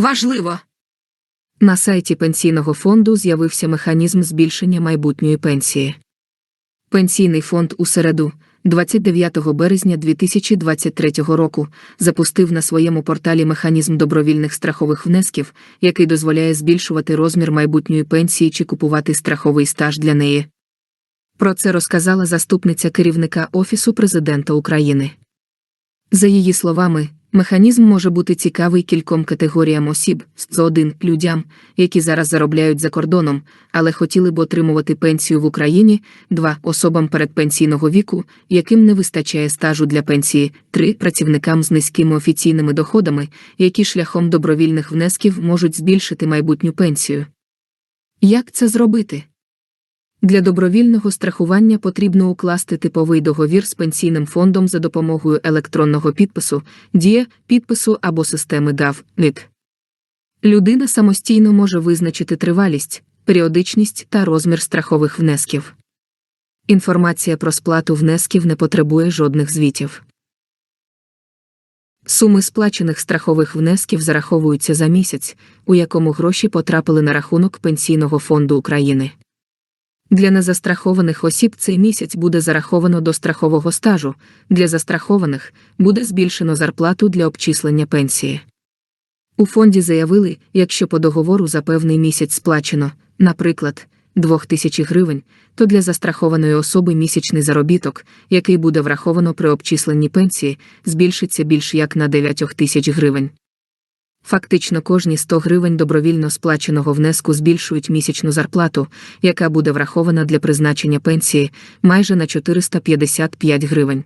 Важливо. На сайті пенсійного фонду з'явився механізм збільшення майбутньої пенсії. Пенсійний фонд у середу, 29 березня 2023 року, запустив на своєму порталі механізм добровільних страхових внесків, який дозволяє збільшувати розмір майбутньої пенсії чи купувати страховий стаж для неї. Про це розказала заступниця керівника Офісу президента України. За її словами, механізм може бути цікавий кільком категоріям осіб з 1 людям, які зараз заробляють за кордоном, але хотіли б отримувати пенсію в Україні, 2 особам передпенсійного віку, яким не вистачає стажу для пенсії, 3 працівникам з низькими офіційними доходами, які шляхом добровільних внесків можуть збільшити майбутню пенсію. Як це зробити? Для добровільного страхування потрібно укласти типовий договір з пенсійним фондом за допомогою електронного підпису, дія, підпису або системи DAV, NIC. Людина самостійно може визначити тривалість, періодичність та розмір страхових внесків. Інформація про сплату внесків не потребує жодних звітів. Суми сплачених страхових внесків зараховуються за місяць, у якому гроші потрапили на рахунок Пенсійного фонду України. Для незастрахованих осіб цей місяць буде зараховано до страхового стажу, для застрахованих буде збільшено зарплату для обчислення пенсії. У фонді заявили, якщо по договору за певний місяць сплачено, наприклад, 2000 гривень, то для застрахованої особи місячний заробіток, який буде враховано при обчисленні пенсії, збільшиться більш як на 9 тисяч гривень. Фактично кожні 100 гривень добровільно сплаченого внеску збільшують місячну зарплату, яка буде врахована для призначення пенсії майже на 455 гривень.